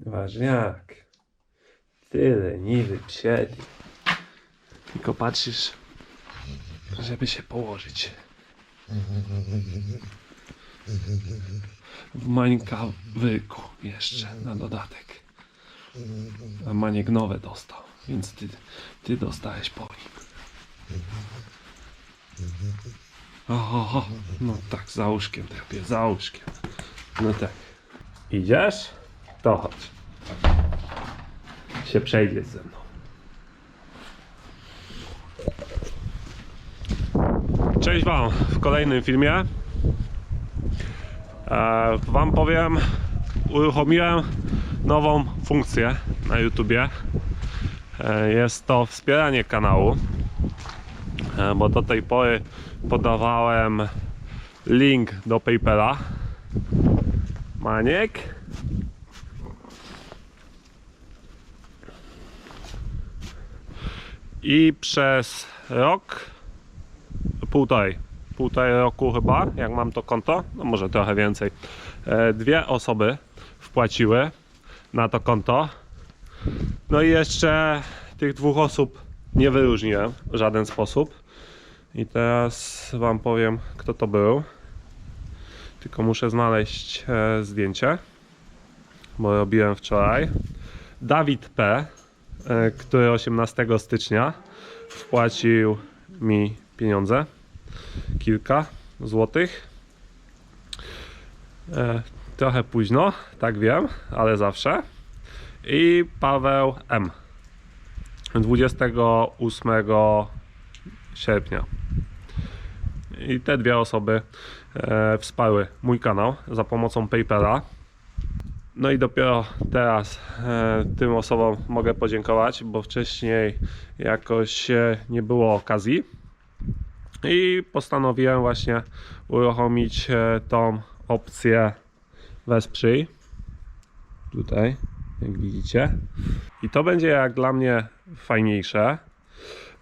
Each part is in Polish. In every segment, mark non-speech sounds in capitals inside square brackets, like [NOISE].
Ważniak. Tyle niby psieli. Tylko patrzysz, żeby się położyć. W Mańkawyku jeszcze na dodatek. A Maniek nowe dostał, więc ty, ty dostałeś po nim. Oho, no tak, za łóżkiem trapie, za łóżkiem. No tak. Idziesz? To chodź. Się przejdziesz ze mną. Cześć Wam w kolejnym filmie. E, wam powiem, uruchomiłem nową funkcję na YouTubie. E, jest to wspieranie kanału, e, bo do tej pory podawałem link do PayPala. Maniek. I przez rok, półtorej, półtorej roku chyba, jak mam to konto, no może trochę więcej, e, dwie osoby wpłaciły na to konto. No i jeszcze tych dwóch osób nie wyróżniłem w żaden sposób. I teraz Wam powiem, kto to był. Tylko muszę znaleźć e, zdjęcie, bo robiłem wczoraj. Dawid P., który 18 stycznia wpłacił mi pieniądze, kilka złotych. E, trochę późno, tak wiem, ale zawsze. I Paweł M. 28 sierpnia. I te dwie osoby e, wsparły mój kanał za pomocą PayPala. No i dopiero teraz e, tym osobom mogę podziękować, bo wcześniej jakoś e, nie było okazji. I postanowiłem właśnie uruchomić e, tą opcję wesprzyj. Tutaj, jak widzicie. I to będzie jak dla mnie fajniejsze,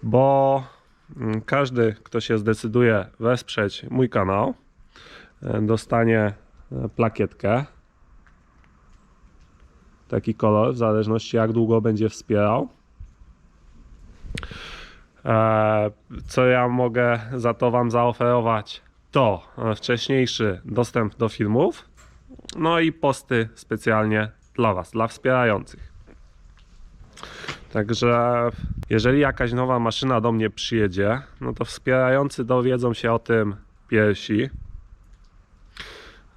bo mm, każdy, kto się zdecyduje wesprzeć mój kanał, e, dostanie e, plakietkę. Taki kolor, w zależności jak długo będzie wspierał. E, Co ja mogę za to Wam zaoferować? To e, wcześniejszy dostęp do filmów, no i posty specjalnie dla Was, dla wspierających. Także jeżeli jakaś nowa maszyna do mnie przyjedzie, no to wspierający dowiedzą się o tym pierwsi.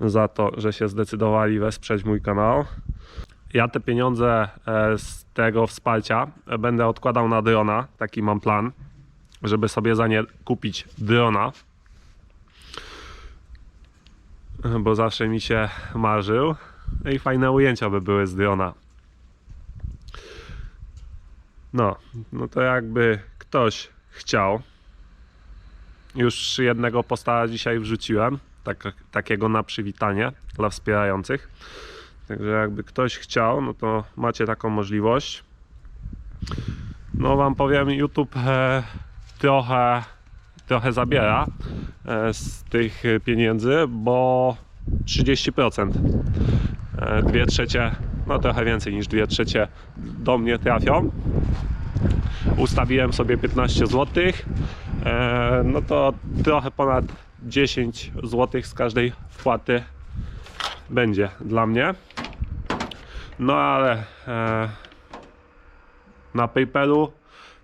Za to, że się zdecydowali wesprzeć mój kanał. Ja te pieniądze e, z tego wsparcia e, będę odkładał na drona. Taki mam plan, żeby sobie za nie kupić drona. Bo zawsze mi się marzył. No I fajne ujęcia by były z drona. No, no to jakby ktoś chciał. Już jednego posta dzisiaj wrzuciłem, tak, takiego na przywitanie dla wspierających. Także jakby ktoś chciał, no to macie taką możliwość. No wam powiem, YouTube e, trochę, trochę zabiera e, z tych pieniędzy, bo 30%. E, dwie trzecie, no trochę więcej niż dwie trzecie do mnie trafią. Ustawiłem sobie 15 zł. No to trochę ponad 10 zł z każdej wpłaty będzie dla mnie. No ale e, na PayPalu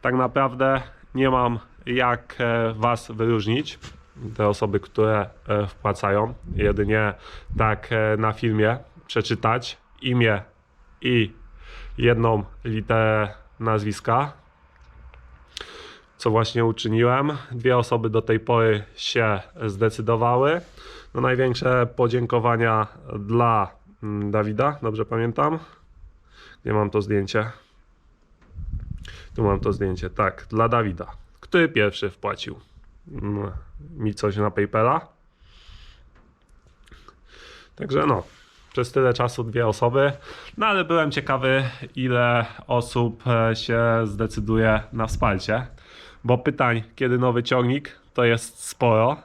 tak naprawdę nie mam jak e, Was wyróżnić. Te osoby, które e, wpłacają, jedynie tak e, na filmie przeczytać imię i jedną literę nazwiska, co właśnie uczyniłem. Dwie osoby do tej pory się zdecydowały. No największe podziękowania dla Dawida, dobrze pamiętam? Gdzie mam to zdjęcie? Tu mam to zdjęcie, tak, dla Dawida, który pierwszy wpłacił mm, mi coś na PayPala. Także no, przez tyle czasu dwie osoby. No ale byłem ciekawy, ile osób e, się zdecyduje na wsparcie, bo pytań, kiedy nowy ciągnik, to jest sporo.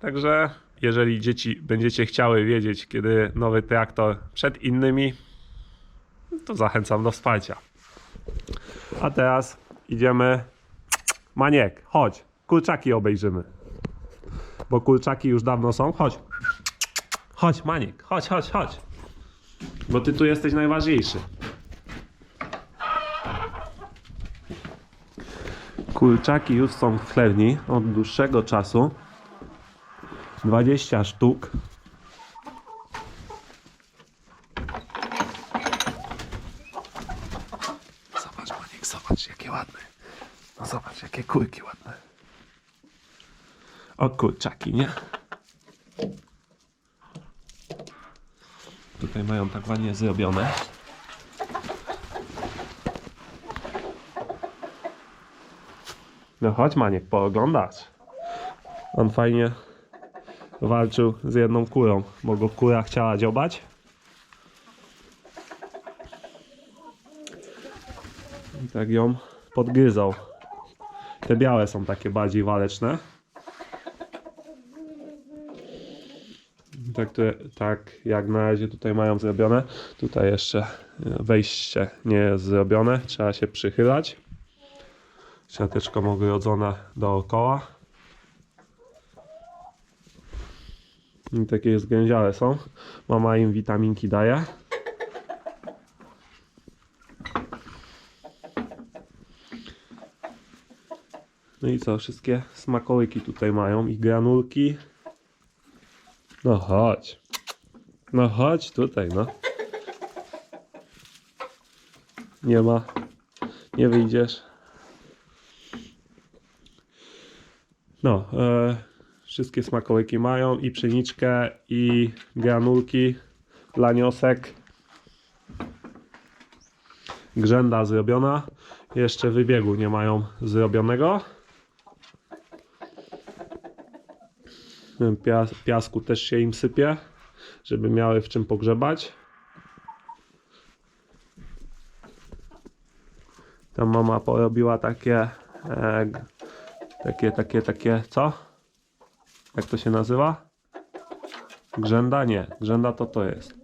Także jeżeli dzieci będziecie chciały wiedzieć, kiedy nowy traktor przed innymi, to zachęcam do wsparcia. A teraz idziemy. Maniek, chodź. Kurczaki obejrzymy. Bo kurczaki już dawno są. Chodź. Chodź, Maniek, chodź, chodź, chodź. Bo ty tu jesteś najważniejszy. Kurczaki już są w chlewni od dłuższego czasu. 20 sztuk. Zobacz, Maniek, zobacz, jakie ładne. No zobacz, jakie kurki ładne. O kurczaki, nie? Tutaj mają tak ładnie zrobione. No chodź Maniek, pooglądać. On fajnie walczył z jedną kurą, bo go kura chciała dziobać. I tak ją podgryzał. Te białe są takie bardziej waleczne. Tak, które, tak jak na razie tutaj mają zrobione. Tutaj jeszcze e, wejście nie jest zrobione. Trzeba się przychylać. Siateczką ogrodzona dookoła. I takie zgęziałe są. Mama im witaminki daje. No i co? Wszystkie smakołyki tutaj mają i granulki. No chodź. No chodź tutaj, no. Nie ma. Nie wyjdziesz. No, e, wszystkie smakołyki mają i pszeniczkę, i granulki, laniosek. Grzęda zrobiona. Jeszcze wybiegu nie mają zrobionego. Pias, piasku też się im sypie, żeby miały w czym pogrzebać. Tam mama porobiła takie, e, takie, takie, takie, co? Jak to się nazywa? Grzęda? Nie, grzęda to to jest.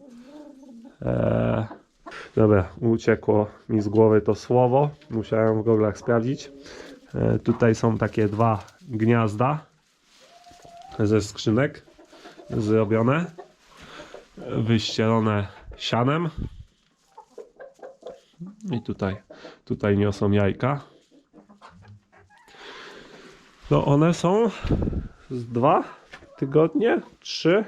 E, dobra, uciekło mi z głowy to słowo. Musiałem w goglach sprawdzić. E, tutaj są takie dwa gniazda ze skrzynek zrobione, wyścielone sianem. I tutaj, tutaj niosą jajka. No one są z dwa tygodnie, trzy.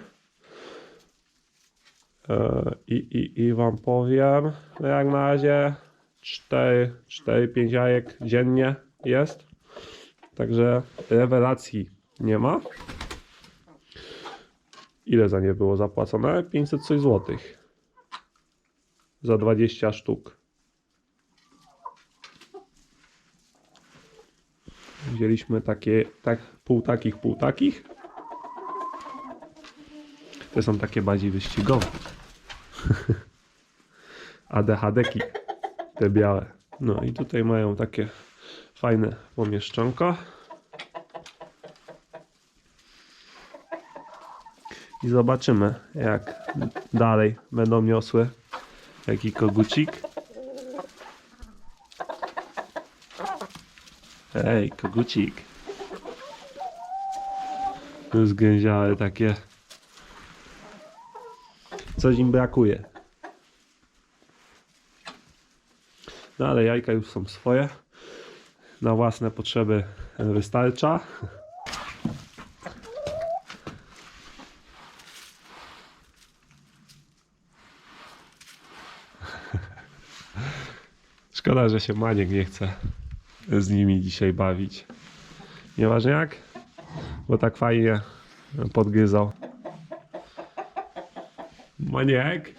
E, I, i, I wam powiem, no jak na razie 4, 4, 5 jajek dziennie jest. Także rewelacji nie ma. Ile za nie było zapłacone? 500 coś złotych. Za 20 sztuk. Wzięliśmy takie, tak, pół takich, pół takich. Te są takie bardziej wyścigowe. [LAUGHS] ADHD-ki. Te białe. No i tutaj mają takie fajne pomieszczonko. I zobaczymy, jak dalej będą niosły jaki kogucik. Ej, kogucik. Zgęziałe takie. Coś im brakuje. No ale jajka już są swoje. Na własne potrzeby wystarcza. Szkoda, że się Maniek nie chce z nimi dzisiaj bawić. Nieważne jak, bo tak fajnie podgryzał. Maniek?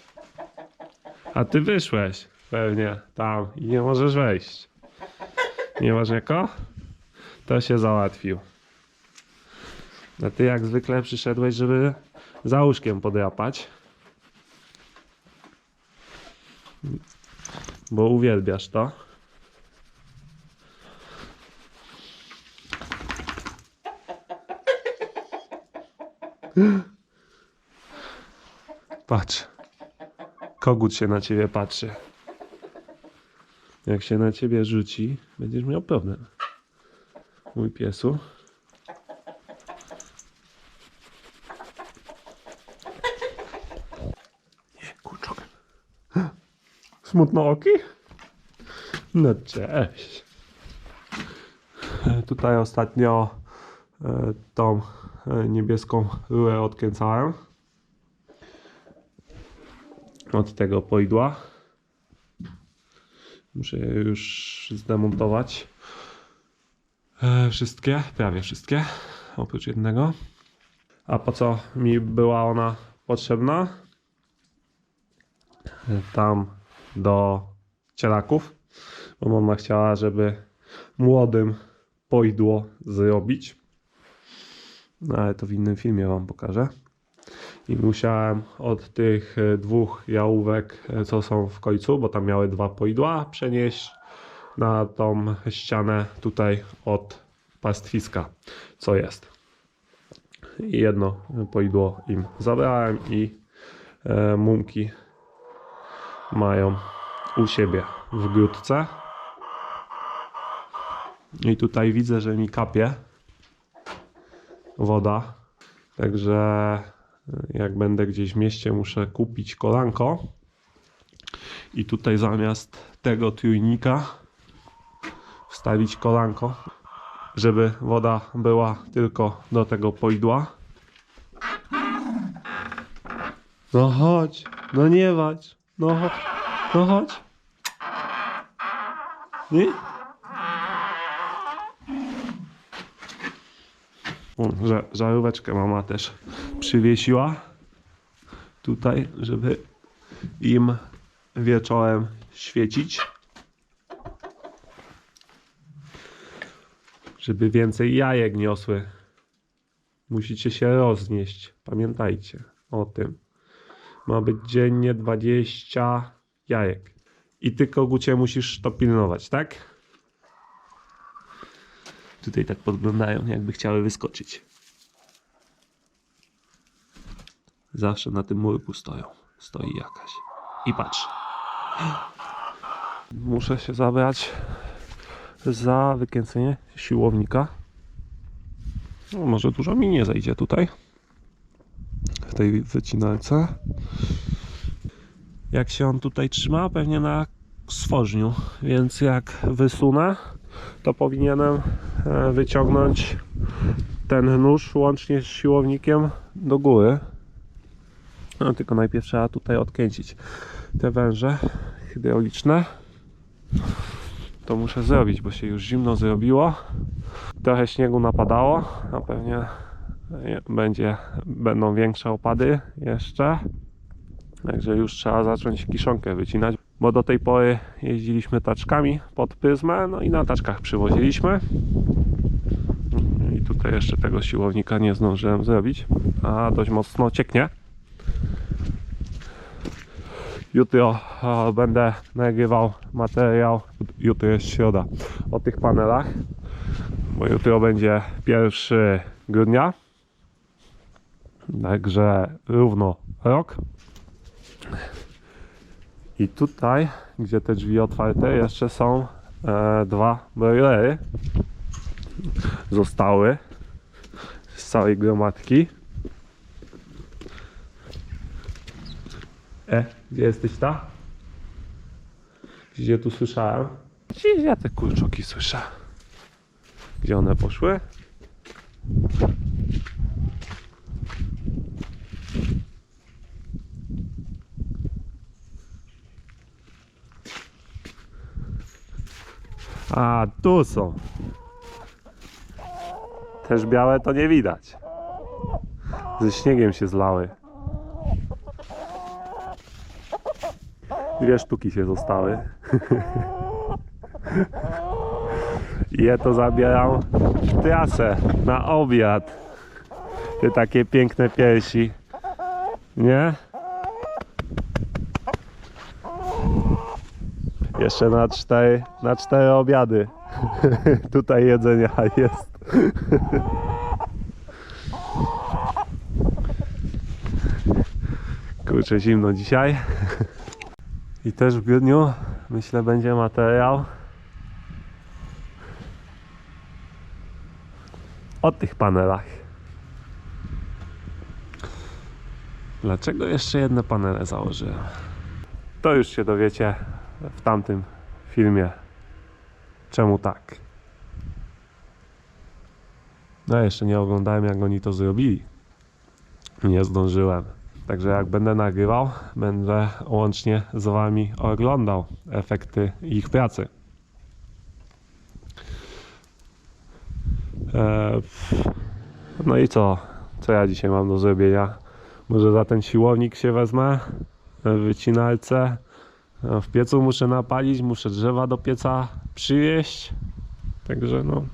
A ty wyszłeś pewnie tam i nie możesz wejść. Nieważne jako? To się załatwił. A ty jak zwykle przyszedłeś, żeby za łóżkiem podrapać. Bo uwielbiasz to. Patrz. Kogut się na ciebie patrzy. Jak się na ciebie rzuci, będziesz miał problem. Mój piesu. Nie, kurczok. Smutno oki? No cześć. E, Tutaj ostatnio e, tą niebieską rurę odkręcałem od tego poidła. Muszę je już zdemontować. E, wszystkie, prawie wszystkie, oprócz jednego. A po co mi była ona potrzebna? Tam do cielaków, bo mama chciała, żeby młodym poidło zrobić. No ale to w innym filmie wam pokażę. I musiałem od tych e, dwóch jałówek, e, co są w końcu, bo tam miały dwa poidła, przenieść na tą ścianę tutaj od pastwiska, co jest. I jedno poidło im zabrałem i e, mumki mają u siebie w grudce. I tutaj widzę, że mi kapie woda. Także jak będę gdzieś w mieście, muszę kupić kolanko. I tutaj zamiast tego trójnika wstawić kolanko, żeby woda była tylko do tego poidła. No chodź, no nie wać, no chodź, no chodź. Nie? Że, żaróweczkę mama też przywiesiła tutaj, żeby im wieczorem świecić. Żeby więcej jajek niosły. Musicie się roznieść. Pamiętajcie o tym. Ma być dziennie 20 jajek. I ty, kogucie, musisz to pilnować, tak? Tutaj tak podglądają, jakby chciały wyskoczyć. Zawsze na tym murku stoją. Stoi jakaś. I patrz. Muszę się zabrać za wykręcenie siłownika. No, może dużo mi nie zejdzie tutaj. W tej wycinalce. Jak się on tutaj trzyma? Pewnie na stworzniu. Więc jak wysunę, to powinienem e, wyciągnąć ten nóż łącznie z siłownikiem do góry. No tylko najpierw trzeba tutaj odkręcić te węże hydrauliczne. To muszę zrobić, bo się już zimno zrobiło. Trochę śniegu napadało, a pewnie będzie, będą większe opady jeszcze. Także już trzeba zacząć kiszonkę wycinać, bo do tej pory jeździliśmy taczkami pod pryzmę, no i na taczkach przywoziliśmy. I tutaj jeszcze tego siłownika nie zdążyłem zrobić, a dość mocno cieknie. Jutro będę nagrywał materiał, jutro jest środa, o tych panelach, bo jutro będzie 1 grudnia, także równo rok. I tutaj, gdzie te drzwi otwarte, jeszcze są e, dwa broilery. Zostały z całej gromadki. E, gdzie jesteś ta? Gdzie tu słyszałem? Gdzie ja te kurczoki słyszę? Gdzie one poszły? A, tu są. Też białe to nie widać. Ze śniegiem się zlały. Dwie sztuki się zostały. [LAUGHS] Je to zabieram w trasę na obiad. Te takie piękne piersi. Nie? Jeszcze na cztery, na cztery obiady. [LAUGHS] Tutaj jedzenia jest. Kurczę, zimno dzisiaj. I też w grudniu myślę będzie materiał o tych panelach. Dlaczego jeszcze jedne panele założyłem? To już się dowiecie w tamtym filmie. Czemu tak? No jeszcze nie oglądałem jak oni to zrobili. Nie zdążyłem. Także jak będę nagrywał, będę łącznie z wami oglądał efekty ich pracy. Eee, no i co? Co ja dzisiaj mam do zrobienia? Może za ten siłownik się wezmę? Wycinalce. W piecu muszę napalić, muszę drzewa do pieca przywieźć. Także no,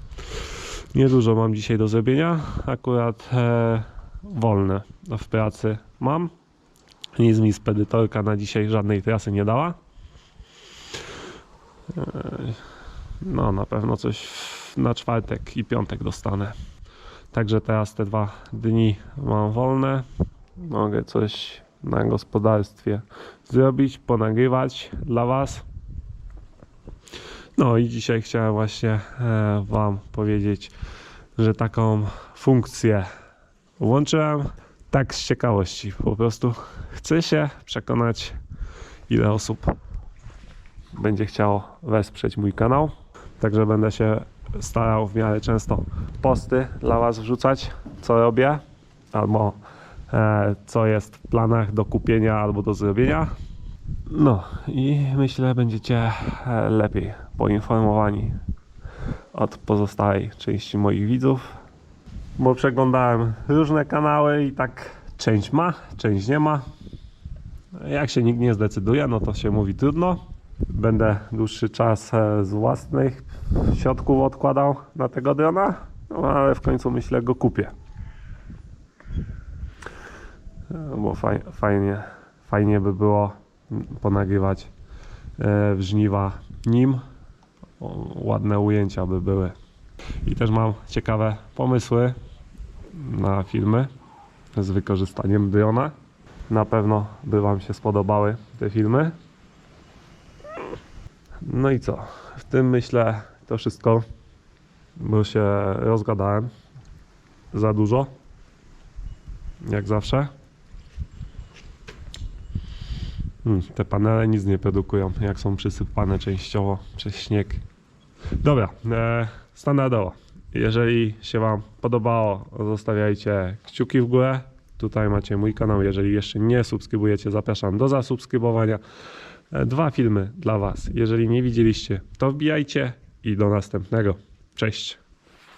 niedużo mam dzisiaj do zrobienia. Akurat e, wolne w pracy mam. Nic mi spedytorka na dzisiaj żadnej trasy nie dała. E, No, na pewno coś na czwartek i piątek dostanę. Także teraz te dwa dni mam wolne. Mogę coś na gospodarstwie zrobić, ponagrywać dla Was. No i dzisiaj chciałem właśnie e, Wam powiedzieć, że taką funkcję włączyłem tak z ciekawości. Po prostu chcę się przekonać, ile osób będzie chciało wesprzeć mój kanał. Także będę się starał w miarę często posty dla Was wrzucać, co robię, albo co jest w planach do kupienia albo do zrobienia. No i myślę, będziecie e, lepiej poinformowani od pozostałej części moich widzów, bo przeglądałem różne kanały i tak część ma, część nie ma. Jak się nikt nie zdecyduje, no to się mówi trudno. Będę dłuższy czas e, z własnych środków odkładał na tego drona, no ale w końcu myślę go kupię. E, Bo faj, fajnie, fajnie by było ponagrywać e, w żniwa nim. Ładne ujęcia by były. I też mam ciekawe pomysły na filmy z wykorzystaniem drona. Na pewno by Wam się spodobały te filmy. No i co? W tym myślę to wszystko, bo się rozgadałem za dużo. Jak zawsze. Hmm, te panele nic nie produkują, jak są przysypane częściowo przez śnieg. Dobra, e, standardowo. Jeżeli się Wam podobało, zostawiajcie kciuki w górę. Tutaj macie mój kanał. Jeżeli jeszcze nie subskrybujecie, zapraszam do zasubskrybowania. E, Dwa filmy dla Was. Jeżeli nie widzieliście, to wbijajcie i do następnego. Cześć.